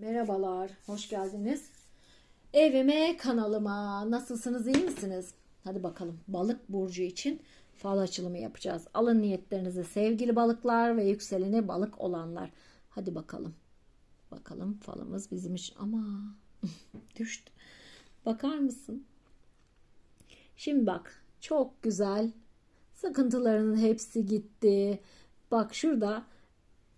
Merhabalar, hoş geldiniz. Evime, kanalıma. Nasılsınız, iyi misiniz? Hadi bakalım, balık burcu için fal açılımı yapacağız. Alın niyetlerinizi sevgili balıklar ve yükseleni balık olanlar. Hadi bakalım. Bakalım falımız bizim için. Ama düştü. Bakar mısın? Şimdi bak, çok güzel. Sıkıntılarının hepsi gitti. Bak şurada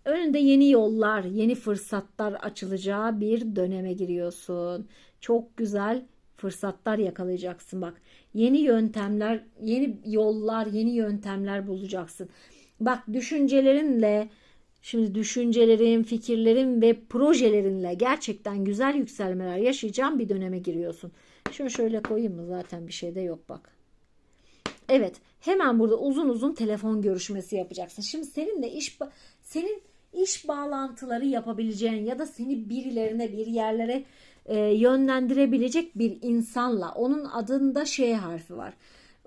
Önünde yeni yollar, yeni fırsatlar açılacağı bir döneme giriyorsun. Çok güzel fırsatlar yakalayacaksın bak. Yeni yöntemler, yeni yollar, yeni yöntemler bulacaksın. Bak düşüncelerinle, şimdi düşüncelerin, fikirlerin ve projelerinle gerçekten güzel yükselmeler yaşayacağın bir döneme giriyorsun. Şunu şöyle koyayım mı? Zaten bir şey de yok bak. Evet, hemen burada uzun uzun telefon görüşmesi yapacaksın. Şimdi seninle iş senin iş bağlantıları yapabileceğin ya da seni birilerine bir yerlere e, yönlendirebilecek bir insanla onun adında şey harfi var.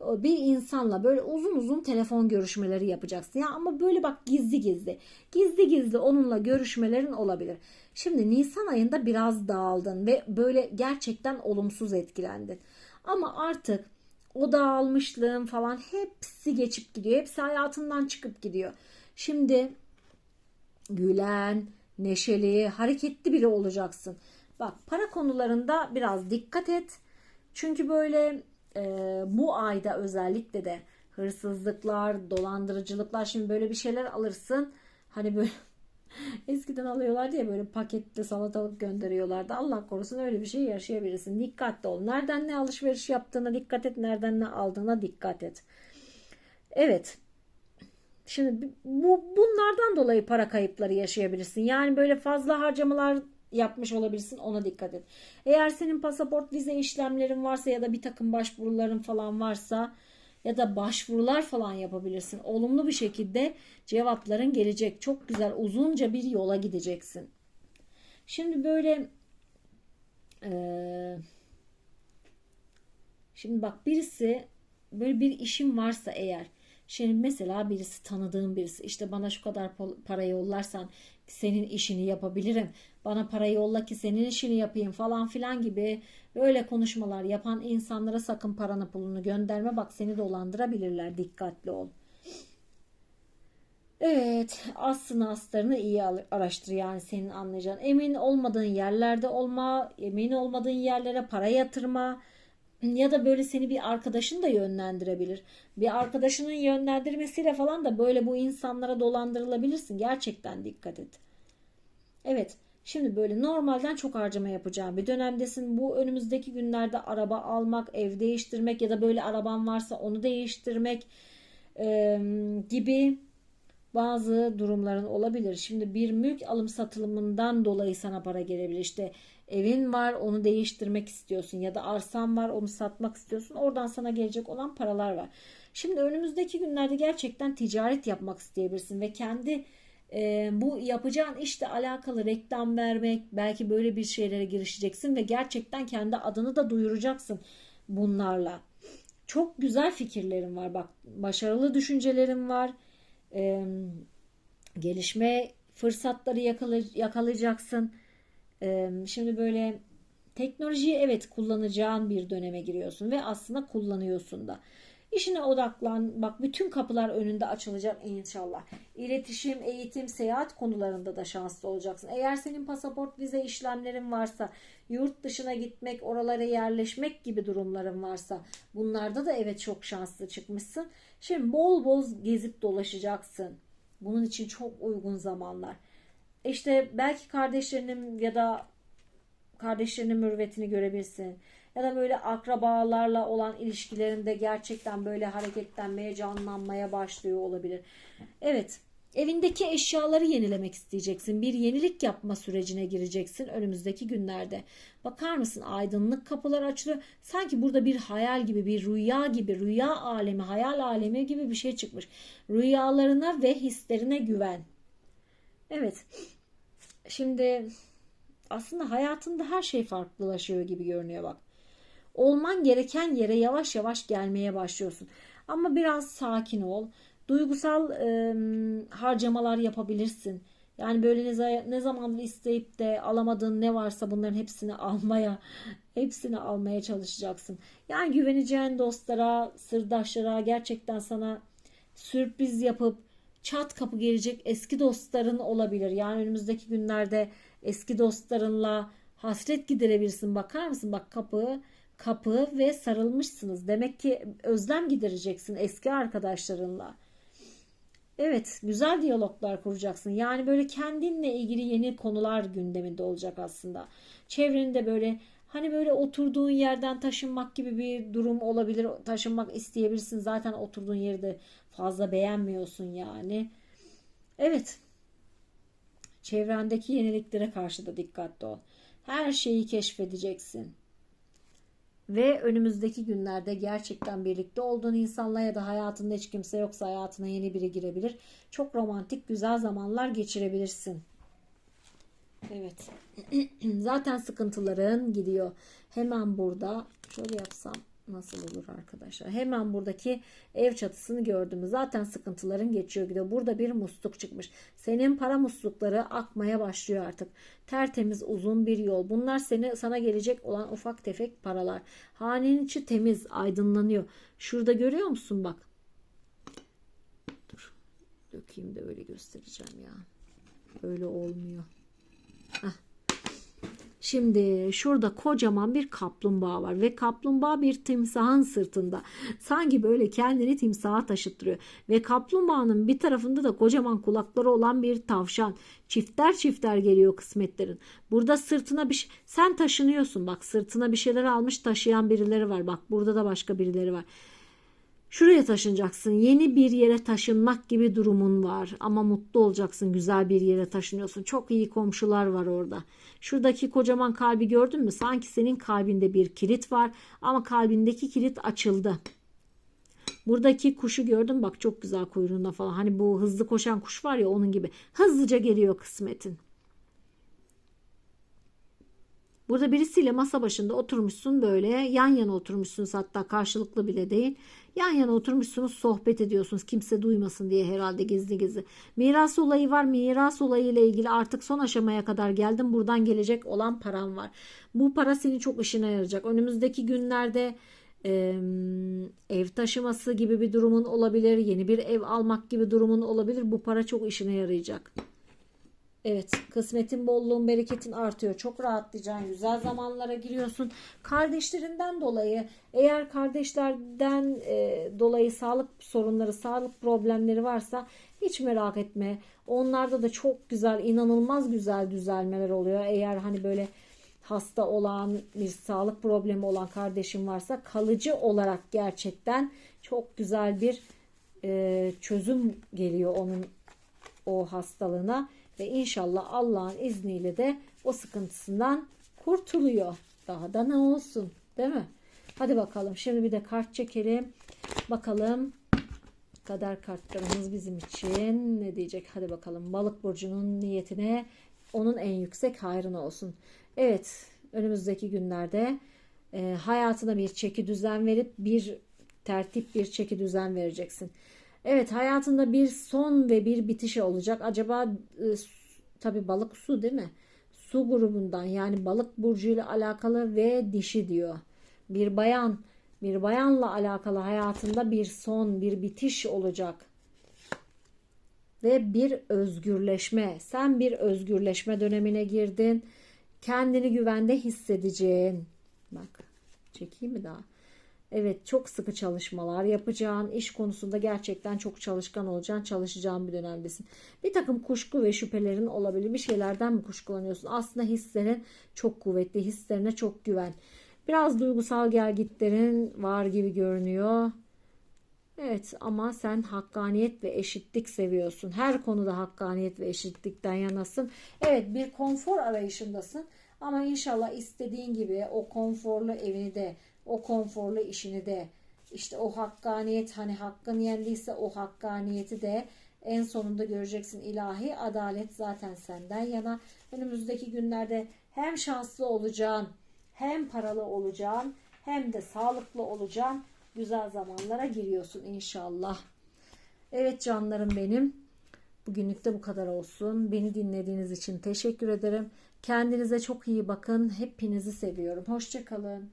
Bir insanla böyle uzun uzun telefon görüşmeleri yapacaksın. Ya ama böyle bak gizli gizli. Gizli gizli onunla görüşmelerin olabilir. Şimdi Nisan ayında biraz dağıldın ve böyle gerçekten olumsuz etkilendin. Ama artık o dağılmışlığın falan hepsi geçip gidiyor. Hepsi hayatından çıkıp gidiyor. Şimdi gülen, neşeli, hareketli biri olacaksın. Bak para konularında biraz dikkat et. Çünkü böyle e, bu ayda özellikle de hırsızlıklar, dolandırıcılıklar şimdi böyle bir şeyler alırsın. Hani böyle eskiden alıyorlar diye böyle paketli salatalık gönderiyorlardı. Allah korusun öyle bir şey yaşayabilirsin. Dikkatli ol. Nereden ne alışveriş yaptığına dikkat et. Nereden ne aldığına dikkat et. Evet. Şimdi bu bunlardan dolayı para kayıpları yaşayabilirsin. Yani böyle fazla harcamalar yapmış olabilirsin ona dikkat et. Eğer senin pasaport vize işlemlerin varsa ya da bir takım başvuruların falan varsa ya da başvurular falan yapabilirsin. Olumlu bir şekilde cevapların gelecek. Çok güzel uzunca bir yola gideceksin. Şimdi böyle ee, şimdi bak birisi böyle bir işin varsa eğer Şimdi mesela birisi tanıdığım birisi işte bana şu kadar para yollarsan senin işini yapabilirim. Bana para yolla ki senin işini yapayım falan filan gibi böyle konuşmalar yapan insanlara sakın paranı pulunu gönderme. Bak seni dolandırabilirler. Dikkatli ol. Evet, aslında astarını iyi araştır yani senin anlayacağın. Emin olmadığın yerlerde olma, emin olmadığın yerlere para yatırma ya da böyle seni bir arkadaşın da yönlendirebilir. Bir arkadaşının yönlendirmesiyle falan da böyle bu insanlara dolandırılabilirsin. Gerçekten dikkat et. Evet. Şimdi böyle normalden çok harcama yapacağım bir dönemdesin. Bu önümüzdeki günlerde araba almak, ev değiştirmek ya da böyle araban varsa onu değiştirmek e, gibi bazı durumların olabilir. Şimdi bir mülk alım satılımından dolayı sana para gelebilir. İşte evin var onu değiştirmek istiyorsun ya da arsan var onu satmak istiyorsun. Oradan sana gelecek olan paralar var. Şimdi önümüzdeki günlerde gerçekten ticaret yapmak isteyebilirsin ve kendi e, bu yapacağın işle alakalı reklam vermek belki böyle bir şeylere girişeceksin ve gerçekten kendi adını da duyuracaksın bunlarla. Çok güzel fikirlerim var bak başarılı düşüncelerim var e, gelişme fırsatları yakalayacaksın. E, şimdi böyle teknolojiyi evet kullanacağın bir döneme giriyorsun ve aslında kullanıyorsun da. İşine odaklan. Bak bütün kapılar önünde açılacak inşallah. İletişim, eğitim, seyahat konularında da şanslı olacaksın. Eğer senin pasaport, vize işlemlerin varsa, yurt dışına gitmek, oralara yerleşmek gibi durumların varsa bunlarda da evet çok şanslı çıkmışsın. Şimdi bol bol gezip dolaşacaksın. Bunun için çok uygun zamanlar. İşte belki kardeşlerinin ya da kardeşlerinin mürvetini görebilirsin ya da böyle akrabalarla olan ilişkilerinde gerçekten böyle hareketlenmeye, canlanmaya başlıyor olabilir. Evet, evindeki eşyaları yenilemek isteyeceksin. Bir yenilik yapma sürecine gireceksin önümüzdeki günlerde. Bakar mısın aydınlık kapılar açılıyor. Sanki burada bir hayal gibi, bir rüya gibi, rüya alemi, hayal alemi gibi bir şey çıkmış. Rüyalarına ve hislerine güven. Evet. Şimdi aslında hayatında her şey farklılaşıyor gibi görünüyor bak olman gereken yere yavaş yavaş gelmeye başlıyorsun. Ama biraz sakin ol. Duygusal e, harcamalar yapabilirsin. Yani böyle ne, ne zamandır isteyip de alamadığın ne varsa bunların hepsini almaya, hepsini almaya çalışacaksın. Yani güveneceğin dostlara, sırdaşlara gerçekten sana sürpriz yapıp çat kapı gelecek eski dostların olabilir. Yani önümüzdeki günlerde eski dostlarınla hasret giderebilirsin. Bakar mısın? Bak kapı, kapı ve sarılmışsınız. Demek ki özlem gidereceksin eski arkadaşlarınla. Evet, güzel diyaloglar kuracaksın. Yani böyle kendinle ilgili yeni konular gündeminde olacak aslında. Çevrende böyle hani böyle oturduğun yerden taşınmak gibi bir durum olabilir. Taşınmak isteyebilirsin. Zaten oturduğun yeri de fazla beğenmiyorsun yani. Evet. Çevrendeki yeniliklere karşı da dikkatli ol. Her şeyi keşfedeceksin. Ve önümüzdeki günlerde gerçekten birlikte olduğun insanla ya da hayatında hiç kimse yoksa hayatına yeni biri girebilir. Çok romantik, güzel zamanlar geçirebilirsin. Evet. Zaten sıkıntıların gidiyor. Hemen burada şöyle yapsam nasıl olur arkadaşlar? Hemen buradaki ev çatısını gördüm. Zaten sıkıntıların geçiyor gidiyor. Burada bir musluk çıkmış. Senin para muslukları akmaya başlıyor artık. Tertemiz uzun bir yol. Bunlar seni sana gelecek olan ufak tefek paralar. Hanenin içi temiz, aydınlanıyor. Şurada görüyor musun bak? Dur. Dökeyim de öyle göstereceğim ya. Öyle olmuyor. Heh. Şimdi şurada kocaman bir kaplumbağa var ve kaplumbağa bir timsahın sırtında. Sanki böyle kendini timsaha taşıttırıyor. Ve kaplumbağanın bir tarafında da kocaman kulakları olan bir tavşan. Çifter çifter geliyor kısmetlerin. Burada sırtına bir şey... Sen taşınıyorsun bak sırtına bir şeyler almış taşıyan birileri var. Bak burada da başka birileri var. Şuraya taşınacaksın. Yeni bir yere taşınmak gibi durumun var. Ama mutlu olacaksın. Güzel bir yere taşınıyorsun. Çok iyi komşular var orada. Şuradaki kocaman kalbi gördün mü? Sanki senin kalbinde bir kilit var. Ama kalbindeki kilit açıldı. Buradaki kuşu gördün bak çok güzel kuyruğunda falan. Hani bu hızlı koşan kuş var ya onun gibi. Hızlıca geliyor kısmetin. Burada birisiyle masa başında oturmuşsun böyle yan yana oturmuşsunuz hatta karşılıklı bile değil. Yan yana oturmuşsunuz sohbet ediyorsunuz kimse duymasın diye herhalde gizli gizli. Miras olayı var miras olayı ile ilgili artık son aşamaya kadar geldim buradan gelecek olan param var. Bu para senin çok işine yarayacak. Önümüzdeki günlerde e, ev taşıması gibi bir durumun olabilir. Yeni bir ev almak gibi durumun olabilir. Bu para çok işine yarayacak. Evet, kısmetin, bolluğun, bereketin artıyor. Çok rahatlayacaksın. Güzel zamanlara giriyorsun. Kardeşlerinden dolayı, eğer kardeşlerden e, dolayı sağlık sorunları, sağlık problemleri varsa hiç merak etme. Onlarda da çok güzel, inanılmaz güzel düzelmeler oluyor. Eğer hani böyle hasta olan, bir sağlık problemi olan kardeşim varsa kalıcı olarak gerçekten çok güzel bir e, çözüm geliyor onun o hastalığına ve inşallah Allah'ın izniyle de o sıkıntısından kurtuluyor. Daha da ne olsun değil mi? Hadi bakalım şimdi bir de kart çekelim. Bakalım kader kartlarımız bizim için ne diyecek? Hadi bakalım balık burcunun niyetine onun en yüksek hayrına olsun. Evet önümüzdeki günlerde e, hayatına bir çeki düzen verip bir tertip bir çeki düzen vereceksin. Evet hayatında bir son ve bir bitişi olacak. Acaba e, tabi balık su değil mi? Su grubundan yani balık burcuyla alakalı ve dişi diyor. Bir bayan bir bayanla alakalı hayatında bir son bir bitiş olacak. Ve bir özgürleşme. Sen bir özgürleşme dönemine girdin. Kendini güvende hissedeceğin. Bak çekeyim mi daha? Evet çok sıkı çalışmalar yapacağın, iş konusunda gerçekten çok çalışkan olacaksın, çalışacağın bir dönemdesin. Bir takım kuşku ve şüphelerin olabilir. Bir şeylerden mi kuşkulanıyorsun? Aslında hislerin çok kuvvetli, hislerine çok güven. Biraz duygusal gelgitlerin var gibi görünüyor. Evet ama sen hakkaniyet ve eşitlik seviyorsun. Her konuda hakkaniyet ve eşitlikten yanasın. Evet bir konfor arayışındasın. Ama inşallah istediğin gibi o konforlu evini de o konforlu işini de işte o hakkaniyet hani hakkın yendiyse o hakkaniyeti de en sonunda göreceksin ilahi adalet zaten senden yana. Önümüzdeki günlerde hem şanslı olacaksın hem paralı olacaksın hem de sağlıklı olacaksın. Güzel zamanlara giriyorsun inşallah. Evet canlarım benim. Bugünlük de bu kadar olsun. Beni dinlediğiniz için teşekkür ederim. Kendinize çok iyi bakın. Hepinizi seviyorum. Hoşçakalın.